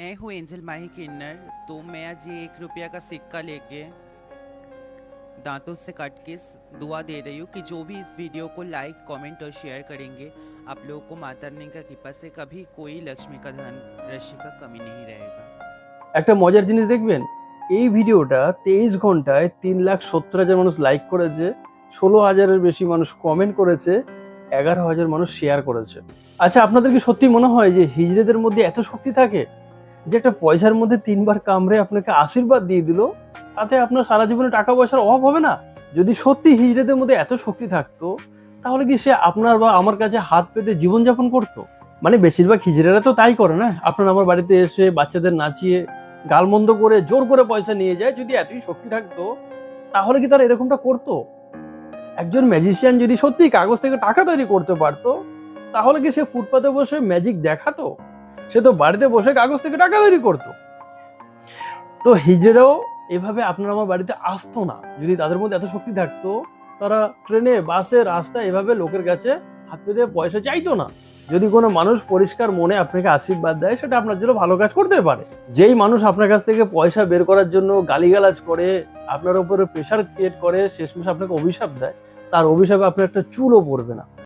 मैं हूँ एंजल माही किन्नर तो मैं आज ये एक रुपया का सिक्का लेके दांतों से काट के स- दुआ दे रही हूँ कि जो भी इस वीडियो को लाइक कमेंट और शेयर करेंगे आप लोगों को माता रानी का कृपा से कभी कोई लक्ष्मी का धन राशि का कमी नहीं रहेगा একটা মজার জিনিস দেখবেন এই ভিডিওটা তেইশ ঘন্টায় তিন লাখ সত্তর হাজার মানুষ লাইক করেছে ষোলো হাজারের বেশি মানুষ কমেন্ট করেছে এগারো হাজার মানুষ শেয়ার করেছে আচ্ছা আপনাদের কি সত্যি মনে হয় যে হিজড়েদের মধ্যে এত শক্তি থাকে যে একটা পয়সার মধ্যে তিনবার কামড়ে আপনাকে আশীর্বাদ দিয়ে দিল, তাতে আপনার সারা জীবনে টাকা পয়সার অভাব হবে না? যদি সত্যি হিজড়েদের মধ্যে এত শক্তি থাকতো, তাহলে কি সে আপনার বা আমার কাছে হাত পেতে জীবনযাপন করতো? মানে বেশিরভাগ হিজড়েরা তো তাই করে না। আপনার আমার বাড়িতে এসে বাচ্চাদের নাচিয়ে, গালমন্দ করে, জোর করে পয়সা নিয়ে যায়, যদি এতই শক্তি থাকতো, তাহলে কি তারা এরকমটা করতো? একজন ম্যাজিশিয়ান যদি সত্যি কাগজ থেকে টাকা তৈরি করতে পারতো, তাহলে কি সে ফুটপাতে বসে ম্যাজিক দেখাতো? সে তো বাড়িতে বসে কাগজ থেকে টাকা তৈরি করতো। তো হিজড়েও এভাবে আপনার আমার বাড়িতে আসতো না। যদি তাদের মধ্যে এত শক্তি থাকতো, তারা ট্রেনে, বাসে, রাস্তায় এভাবে লোকের কাছে হাত পেতে পয়সা চাইতো না। যদি কোনো মানুষ পরিষ্কার মনে আপনাকে আশীর্বাদ দেয়, সেটা আপনার জন্য ভালো কাজ করতে পারে। যেই মানুষ আপনার কাছ থেকে পয়সা বের করার জন্য গালিগালাজ করে, আপনার উপরে প্রেশার ক্রিয়েট করে, শেষমেশ আপনাকে অভিশাপ দেয়, তার অভিশাপে আপনার একটা চুলও পড়বে না।